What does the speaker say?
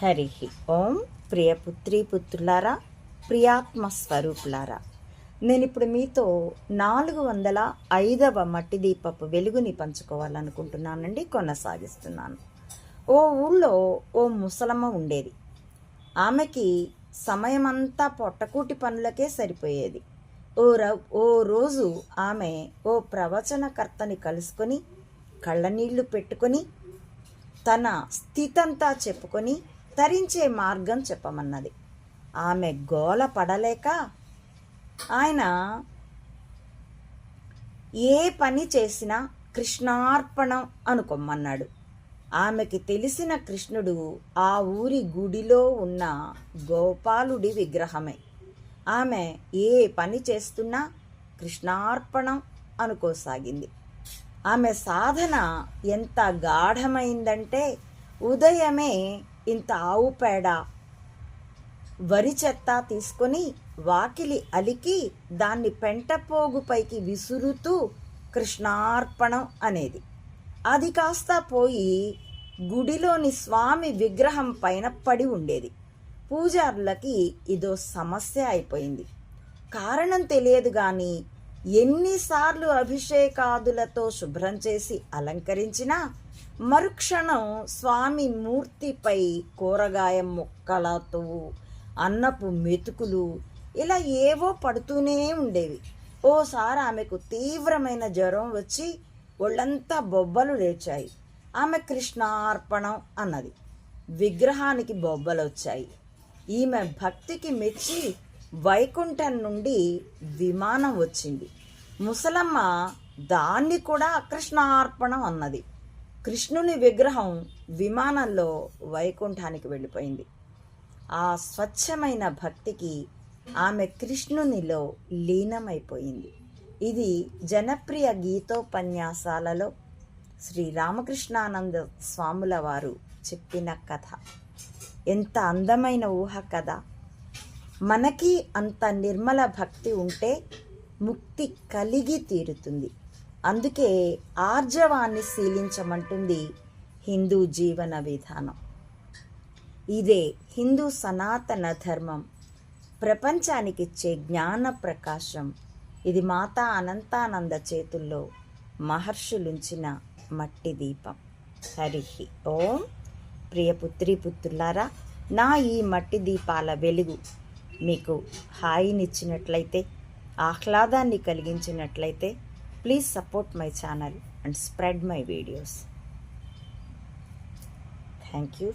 హరి ఓం ప్రియ పుత్రి పుత్రులారా ప్రియాత్మ స్వరూపులారా. నేను ఇప్పుడు మీతో నాలుగు వందల ఐదవ మట్టి దీపపు వెలుగుని పంచుకోవాలనుకుంటున్నానండి కొనసాగిస్తున్నాను. ఓ ఊళ్ళో ఓ ముసలమ్మ ఉండేది. ఆమెకి సమయమంతా పొట్టకూటి పనులకే సరిపోయేది. ఓ ర ఓ రోజు ఆమె ఓ ప్రవచనకర్తని కలుసుకొని కళ్ళనీళ్ళు పెట్టుకొని తన స్థితంతా చెప్పుకొని తరించే మార్గం చెప్పమన్నది. ఆమె గోల పడలేక ఆయన ఏ పని చేసినా కృష్ణార్పణం అనుకోమన్నాడు ఆమెకి తెలిసిన కృష్ణుడు ఆ ఊరి గుడిలో ఉన్న గోపాలుడి విగ్రహమే. ఆమె ఏ పని చేస్తున్నా కృష్ణార్పణం అనుకోసాగింది. ఆమె సాధన ఎంత గాఢమైందంటే ఉదయమే ఇంత ఆవు పేడ వరి చెత్త తీసుకొని వాకిలి అలికి దాన్ని పెంటపోగుపైకి విసురుతూ కృష్ణార్పణం అనేది. అది కాస్త పోయి గుడిలోని స్వామి విగ్రహం పైన పడి ఉండేది. పూజారులకి ఇదో సమస్య అయిపోయింది. కారణం తెలియదు కానీ ఎన్నిసార్లు అభిషేకాదులతో శుభ్రం చేసి అలంకరించినా మరుక్షణం స్వామి మూర్తిపై కూరగాయ ముక్కలతో అన్నపు మెతుకులు ఇలా ఏవో పడుతూనే ఉండేవి. ఓసారి ఆమెకు తీవ్రమైన జ్వరం వచ్చి ఒళ్ళంతా బొబ్బలు లేచాయి. ఆమె కృష్ణార్పణం అన్నది. విగ్రహానికి బొబ్బలు వచ్చాయి ఈమె భక్తికి మెచ్చి వైకుంఠం నుండి విమానం వచ్చింది. ముసలమ్మ దాన్ని కూడా కృష్ణార్పణం అన్నది. కృష్ణుని విగ్రహం విమానంలో వైకుంఠానికి వెళ్ళిపోయింది. ఆ స్వచ్ఛమైన భక్తికి ఆమె కృష్ణునిలో లీనమైపోయింది. ఇది జనప్రియ గీతోపన్యాసాలలో శ్రీ రామకృష్ణానంద స్వాముల వారు చెప్పిన కథ. ఎంత అందమైన ఊహ కదా మనకి అంత నిర్మల భక్తి ఉంటే ముక్తి కలిగి తీరుతుంది. అందుకే ఆర్జవాన్ని శీలించమంటుంది హిందూ జీవన విధానం. ఇదే హిందూ సనాతన ధర్మం. ప్రపంచానికి ఇచ్చే జ్ఞాన ప్రకాశం. ఇది మాతా అనంతానంద చేతుల్లో మహర్షులుంచిన మట్టి దీపం. హరి ఓం. ప్రియ పుత్రి పుత్రులారా నా ఈ మట్టి దీపాల వెలుగు మీకు హాయినిచ్చినట్లయితే ఆహ్లాదాన్ని కలిగించినట్లయితే Please support my channel and spread my videos. Thank you.